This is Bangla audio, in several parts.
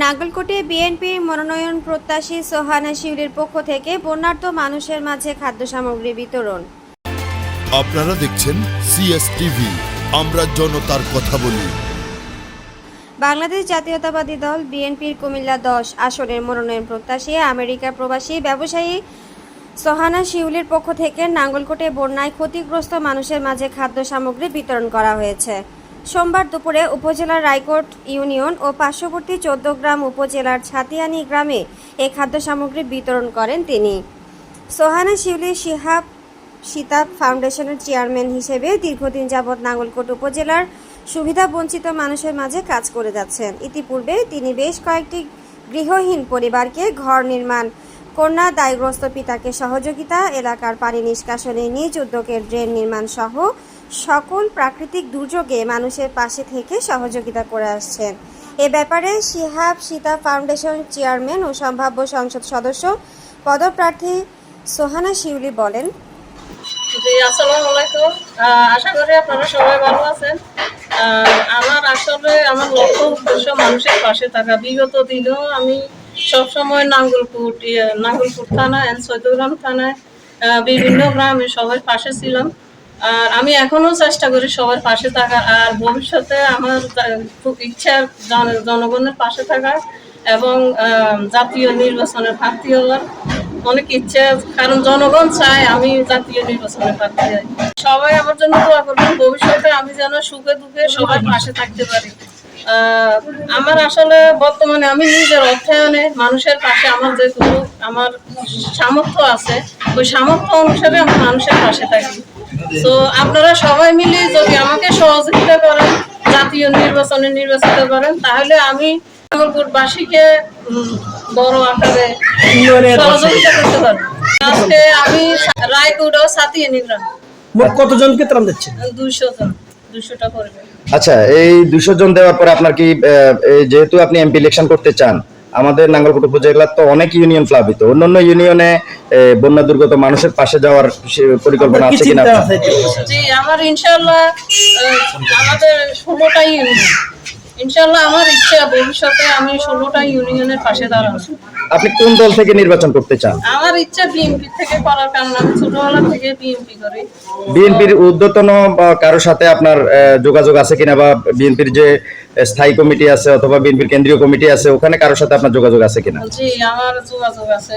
নাগলকোটে বিএনপির মনোনয়ন প্রত্যাশী সোহানা শিউরের পক্ষ থেকে বন্যার্ত মানুষের মাঝে খাদ্য সামগ্রী বিতরণ। আপনারা দেখছেন সিএস টিভি আমরা জনতার কথা বলি। বাংলাদেশ জাতীয়তাবাদী দল বিএনপির কুমিল্লা দশ আসনের মনোনয়ন প্রত্যাশী আমেরিকা প্রবাসী ব্যবসায়ী সোহানা শিউলির পক্ষ থেকে নাঙ্গলকোটে বন্যায় ক্ষতিগ্রস্ত মানুষের মাঝে খাদ্য সামগ্রী বিতরণ করা হয়েছে। সোমবার দুপুরে উপজেলার রায়কোট ইউনিয়ন ও পার্শ্ববর্তী চোদ্দগ্রাম উপজেলার ছাতিয়ানি গ্রামে এই খাদ্য সামগ্রী বিতরণ করেন তিনি। সোহানা শিউলি শিহাব সীতাব ফাউন্ডেশনের চেয়ারম্যান হিসেবে দীর্ঘদিন যাবৎ নাঙ্গলকোট উপজেলার সুবিধাবঞ্চিত মানুষের মাঝে কাজ করে যাচ্ছেন। ইতিপূর্বে তিনি বেশ কয়েকটি গৃহহীন পরিবারকে ঘর নির্মাণ কন্যা দায়গ্রস্ত পিতাকে সহযোগিতা, এলাকার পানি নিষ্কাশনে নিজ উদ্যোগের ড্রেন নির্মাণ সহ সকল প্রাকৃতিক দুর্যোগে মানুষের পাশে থেকে সহযোগিতা করে আসছেন। এ ব্যাপারে শিহাব সীতা ফাউন্ডেশন চেয়ারম্যান ও সম্ভাব্য সংসদ সদস্য পদপ্রার্থী সোহানা শিউলি বলেন আশা করি আপনারা সবাই ভালো আছেন। আমার আসলে, আমার লক্ষ্য উদ্দেশ্য মানুষের পাশে থাকা। বিগত দিনেও আমি সবসময় নাঙ্গলপুর ইয়ে, নাঙ্গলপুর থানা অ্যান্ড চৈতগ্রাম থানায় বিভিন্ন গ্রামে সবার পাশে ছিলাম। আর আমি এখনও চেষ্টা করি সবার পাশে থাকার আর ভবিষ্যতে আমার খুব ইচ্ছা জন- জনগণের পাশে থাকার এবং জাতীয় নির্বাচনে প্রার্থী হওয়ার অনেক ইচ্ছা কারণ জনগণ চায় আমি জাতীয় নির্বাচনে প্রার্থী হই। সবাই আমার জন্য দোয়া করবেন ভবিষ্যতে আমি যেন সুখে দুঃখে সবার পাশে থাকতে পারি। আমার আসলে বর্তমানে আমি নিজের অর্থায়নে মানুষের পাশে আমার যেটুকু আমার সামর্থ্য আছে ওই সামর্থ্য অনুসারে আমি মানুষের পাশে থাকি। তো আপনারা সবাই মিলে যদি আমাকে সহযোগিতা করেন জাতীয় নির্বাচনে নির্বাচিত করেন তাহলে আমি নাগরপুরবাসীকে বড় আকারে সহযোগিতা করতে পারব। আজকে আমি রায়পুর ও সাতিয়ে নিলাম মোট কতজনকে ত্রাণ দিচ্ছেন? দুইশো জন। আচ্ছা এই দুশো জন দেওয়ার পরে আপনার কি আহ, এই যেহেতু আপনি এমপি ইলেকশন করতে চান আমাদের নাঙ্গলকোট উপজেলার তো অনেক ইউনিয়ন প্লাবিত। অন্যান্য ইউনিয়নে এ, বন্যা দুর্গত মানুষের পাশে যাওয়ার পরিকল্পনা আছে কিনা? আমার ইনশাল্লাহ আমাদের ষোলোটাই ইউনিয়ন ইনশাল্লাহ আমার ইচ্ছা ভবিষ্যতে আমি ষোলোটা ইউনিয়নের পাশে দাঁড়াবো। আপনি কোন দল থেকে নির্বাচন করতে চান? আমার ইচ্ছা বিএনপি থেকে করার কারণ আমি ছোটবেলা থেকে বিএনপি করি। বিএনপির ঊর্ধ্বতন কারোর সাথে আপনার যোগাযোগ আছে কিনা বা বিএনপির যে স্থায়ী কমিটি আছে অথবা বিএনপির কেন্দ্রীয় কমিটি আছে ওখানে কারোর সাথে আপনার যোগাযোগ আছে কিনা? জি আমার যোগাযোগ আছে।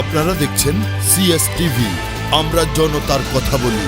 আপনারা দেখছেন সিএস টিভি আমরা জনতার কথা বলি।